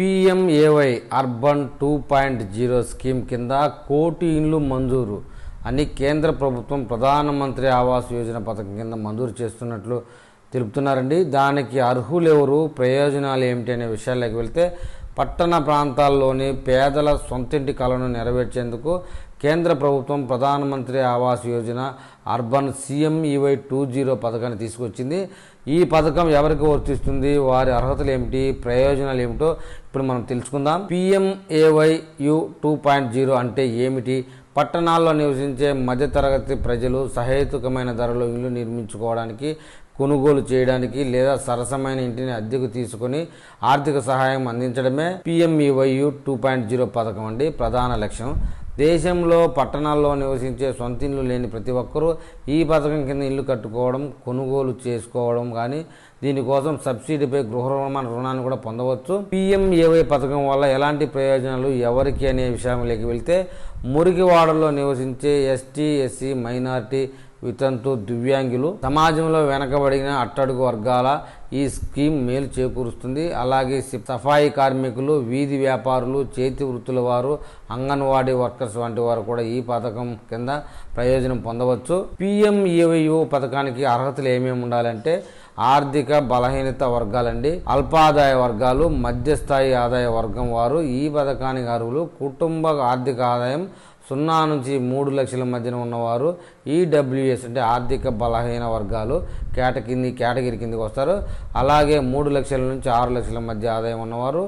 PMAY urban two point zero scheme కింద కోటి ఇండ్లు మంజూరు అని కేంద్ర ప్రభుత్వం ప్రధానమంత్రి ఆవాస్ యోజన పథకం కింద మంజూరు చేస్తున్నట్లు తెలుపుతున్నారండి. దానికి అర్హులెవరు? ప్రయోజనాలు ఏమిటి అనే విషయాల్లోకి వెళ్తే పట్టణ ప్రాంతాల్లోని పేదల సొంతింటి కలను నెరవేర్చేందుకు కేంద్ర ప్రభుత్వం ప్రధానమంత్రి ఆవాస్ యోజన అర్బన్ సిఎంఈవై టూ జీరో పథకాన్ని తీసుకొచ్చింది. ఈ పథకం ఎవరికి వర్తిస్తుంది? వారి అర్హతలు ఏమిటి? ప్రయోజనాలు ఏమిటో ఇప్పుడు మనం తెలుసుకుందాం. PMAY U two point zero అంటే ఏమిటి? పట్టణాల్లో నివసించే మధ్యతరగతి ప్రజలు సహేతుకమైన ధరలో ఇల్లు నిర్మించుకోవడానికి కొనుగోలు చేయడానికి లేదా సరసమైన ఇంటిని అద్దెకు తీసుకొని ఆర్థిక సహాయం అందించడమే పిఎంఈవైయు టూ పాయింట్ జీరో పథకం అండి ప్రధాన లక్ష్యం. దేశంలో పట్టణాల్లో నివసించే సొంత ఇల్లు లేని ప్రతి ఒక్కరూ ఈ పథకం కింద ఇల్లు కట్టుకోవడం కొనుగోలు చేసుకోవడం కానీ దీనికోసం సబ్సిడీపై గృహ రుణ రుణాన్ని కూడా పొందవచ్చు. పిఎంఏవై పథకం వల్ల ఎలాంటి ప్రయోజనాలు ఎవరికి అనే విషయంలోకి వెళ్తే మురికివాడలో నివసించే ఎస్టీ ఎస్సీ మైనార్టీ వితంతు దివ్యాంగులు సమాజంలో వెనకబడిన అట్టడుగు వర్గాల ఈ స్కీమ్ మేలు చేకూరుస్తుంది. అలాగే సఫాయి కార్మికులు వీధి వ్యాపారులు చేతి వృత్తుల వారు అంగన్వాడీ వర్కర్స్ వంటి వారు కూడా ఈ పథకం కింద ప్రయోజనం పొందవచ్చు. పిఎంఏవైఓ పథకానికి అర్హతలు ఏమేమి ఉండాలంటే ఆర్థిక బలహీనత వర్గాలండి. అల్పాదాయ వర్గాలు మధ్యస్థాయి ఆదాయ వర్గం వారు ఈ పథకానికి అర్హులు. కుటుంబ ఆర్థిక ఆదాయం సున్నా నుంచి మూడు లక్షల మధ్యన ఉన్నవారు ఈడబ్ల్యూఎస్ అంటే ఆర్థిక బలహీన వర్గాలు కేట కింది కేటగిరీ కిందకి వస్తారు. అలాగే మూడు లక్షల నుంచి ఆరు లక్షల మధ్య ఆదాయం ఉన్నవారు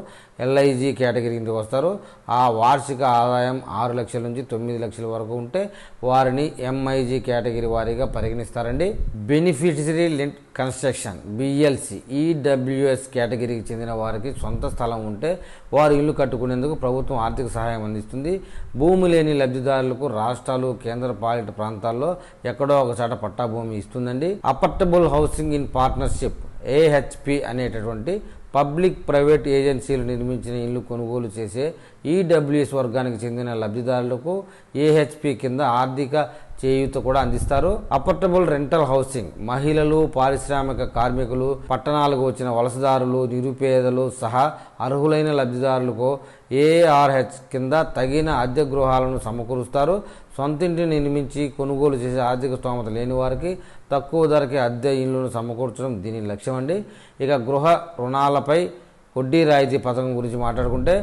ఎల్ఐజి కేటగిరీ కిందకి వస్తారు. ఆ వార్షిక ఆదాయం ఆరు లక్షల నుంచి తొమ్మిది లక్షల వరకు ఉంటే వారిని ఎంఐజి కేటగిరీ వారీగా పరిగణిస్తారండి. Beneficiary link construction BLC EWS కేటగిరీకి చెందిన వారికి సొంత స్థలం ఉంటే వారు ఇల్లు కట్టుకునేందుకు ప్రభుత్వం ఆర్థిక సహాయం అందిస్తుంది. భూమి లేని లబ్ధిదారులకు రాష్ట్రాలు కేంద్ర పాలిత ప్రాంతాల్లో ఎక్కడో ఒక చోట పట్టాభూమి ఇస్తుందండి. Affordable housing in partnership AHP అనేటటువంటి పబ్లిక్ ప్రైవేట్ ఏజెన్సీలు నిర్మించిన ఇల్లు కొనుగోలు చేసే ఈడబ్ల్యూఎస్ వర్గానికి చెందిన లబ్ధిదారులకు ఏహెచ్పి కింద ఆర్థిక చేయూత కూడా అందిస్తారు. అపోర్టబుల్ రెంటల్ హౌసింగ్ మహిళలు పారిశ్రామిక కార్మికులు పట్టణాలకు వచ్చిన వలసదారులు నిరుపేదలు సహా అర్హులైన లబ్ధిదారులకు ఏఆర్హెచ్ కింద తగిన అద్దె గృహాలను సమకూరుస్తారు. సొంతింటిని నిర్మించి కొనుగోలు చేసే ఆర్థిక స్తోమత లేని వారికి తక్కువ ధరకే అద్దె ఇళ్ళను సమకూర్చడం దీని లక్ష్యం అండి ఇక గృహ రుణాలపై వడ్డీ రాయితీ పథకం గురించి మాట్లాడుకుంటే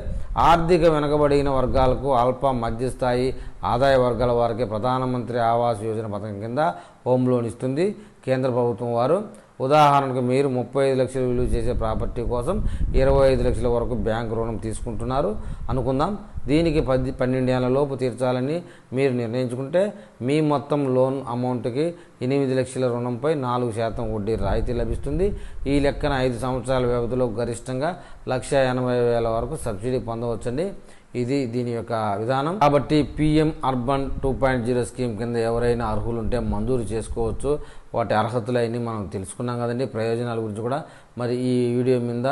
ఆర్థిక వెనుకబడిన వర్గాలకు అల్ప మధ్యస్థాయి ఆదాయ వర్గాల వారికి ప్రధానమంత్రి ఆవాస్ యోజన పథకం కింద హోమ్ లోన్ ఇస్తుంది కేంద్ర ప్రభుత్వం వారు. ఉదాహరణకు మీరు ముప్పై ఐదు లక్షలు విలువ చేసే ప్రాపర్టీ కోసం ఇరవై ఐదు లక్షల వరకు బ్యాంక్ రుణం తీసుకుంటున్నారు. అనుకుందాం. దీనికి పది పన్నెండు ఏళ్ళ లోపు తీర్చాలని మీరు నిర్ణయించుకుంటే మీ మొత్తం లోన్ అమౌంట్కి ఎనిమిది లక్షల రుణంపై నాలుగు శాతం వడ్డీ రాయితీ లభిస్తుంది. ఈ లెక్కన ఐదు సంవత్సరాల వ్యవధిలో గరిష్టంగా లక్ష ఎనభై వేల వరకు సబ్సిడీ పొందవచ్చండి. ఇది దీని యొక్క విధానం. కాబట్టి PM urban two point zero scheme కింద ఎవరైనా అర్హులు ఉంటే మంజూరు చేసుకోవచ్చు. వాటి అర్హతలు అవన్నీ మనం తెలుసుకున్నాం కదండి ప్రయోజనాల గురించి కూడా. మరి ఈ వీడియో మీద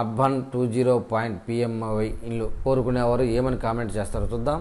urban two zero point PMAY ఇల్లు కోరుకునేవారు ఏమని కామెంట్ చేస్తారో చూద్దాం.